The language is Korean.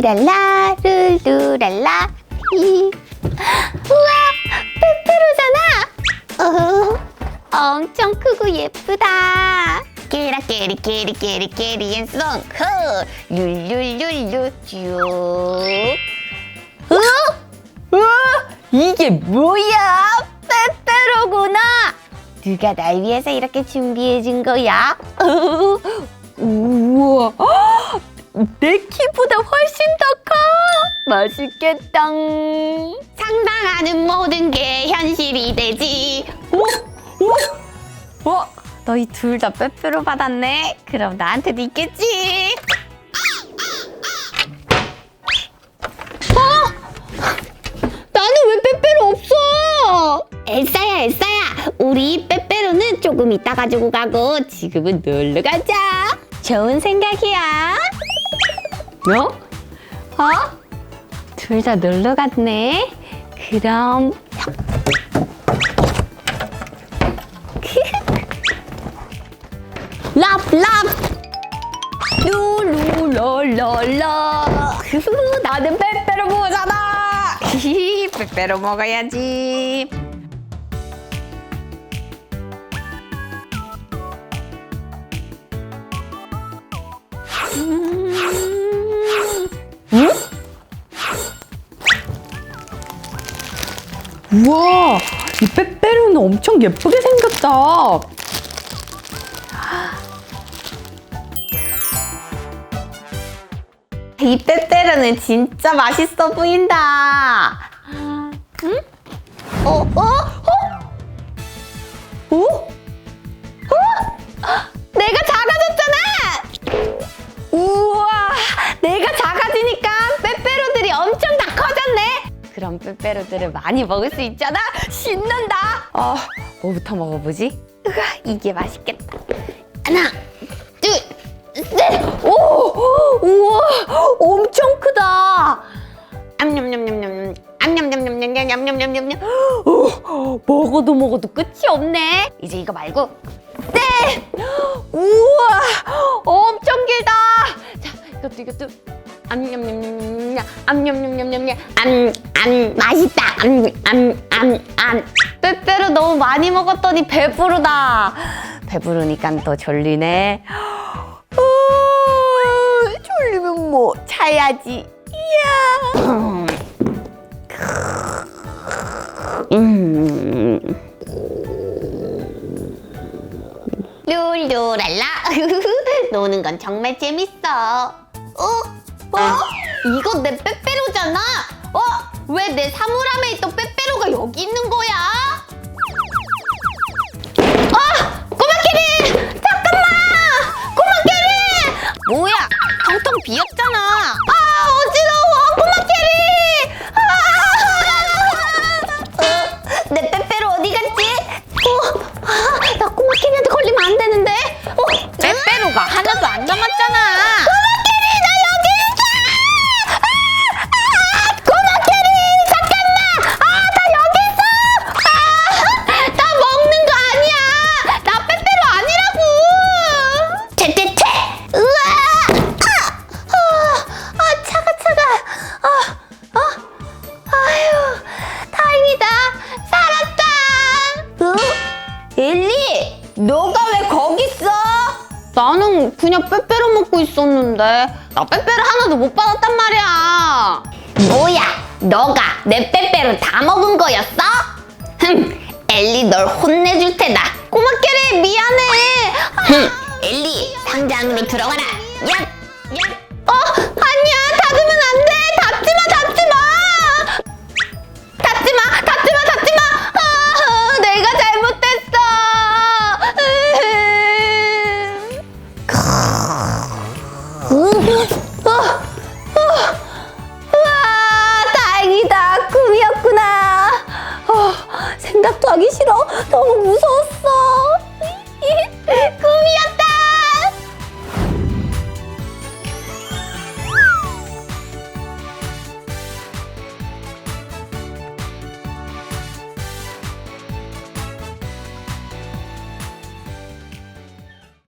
룰루랄라 룰루랄라 이. 우와 빼빼로잖아 어, 엄청 크고 예쁘다 깨라 깨리 깨리 깨리 깨리 앤송 허 룰룰룰루 쭉 어? 어? 이게 뭐야? 빼빼로구나. 누가 날 위해서 이렇게 준비해준 거야? 어? 우와, 내 키보다 훨씬 더 커. 맛있겠다. 상상하는 모든 게 현실이 되지. 오, 오, 어? 너희 둘 다 빼빼로 받았네. 그럼 나한테도 있겠지. 나는 왜 빼빼로 없어? 엘사야, 엘사야. 우리 빼빼로는 조금 이따 가지고 가고 지금은 놀러 가자. 좋은 생각이야. 뭐? 어? 둘 다 놀러 갔네. 그럼 랍랍 룰루랄랄라 나는 빼빼로 모자다 히히, 빼빼로 먹어야지 음. 우와, 이 빼빼로는 엄청 예쁘게 생겼다. 이 빼빼로는 진짜 맛있어 보인다. 응? 어? 어? 어? 어? 빼빼로들을 많이 먹을 수 있잖아? 신난다! 어, 뭐부터 먹어보지? 으아, 이게 맛있겠다. 하나, 둘, 셋! 오! 우와! 엄청 크다! 암냠냠냠냠 암냠냠냠냠냠냠냠냠냠 오, 먹어도 먹어도 끝이 없네 이제 이거 말고 네 우와 엄청 길다 자 이것도 이것도 암냠냠냠냠냠 암냠냠냠냠냠. 암암 맛있다. 암암암암 빼빼로 너무 많이 먹었더니 배부르다. 배부르니까 더 졸리네. 어, 졸리면 뭐 자야지. 이야. 음. 룰루랄라. 노는 건 정말 재밌어. 어? 어? 이거 내 빼빼로잖아 어? 왜 내 사물함에 있던 빼빼로가 여기 있는 거야? 아! 꼬마 캐리! 잠깐만! 꼬마 캐리! 뭐야? 텅텅 비었잖아 아 나는 그냥 빼빼로 먹고 있었는데 나 빼빼로 하나도 못 받았단 말이야. 뭐야? 너가 내 빼빼로 다 먹은 거였어? 흠 엘리 널 혼내줄 테다. 꼬마 캐리 미안해. 흠. 엘리 상자 안으로 들어가라. 야 너무 무서워.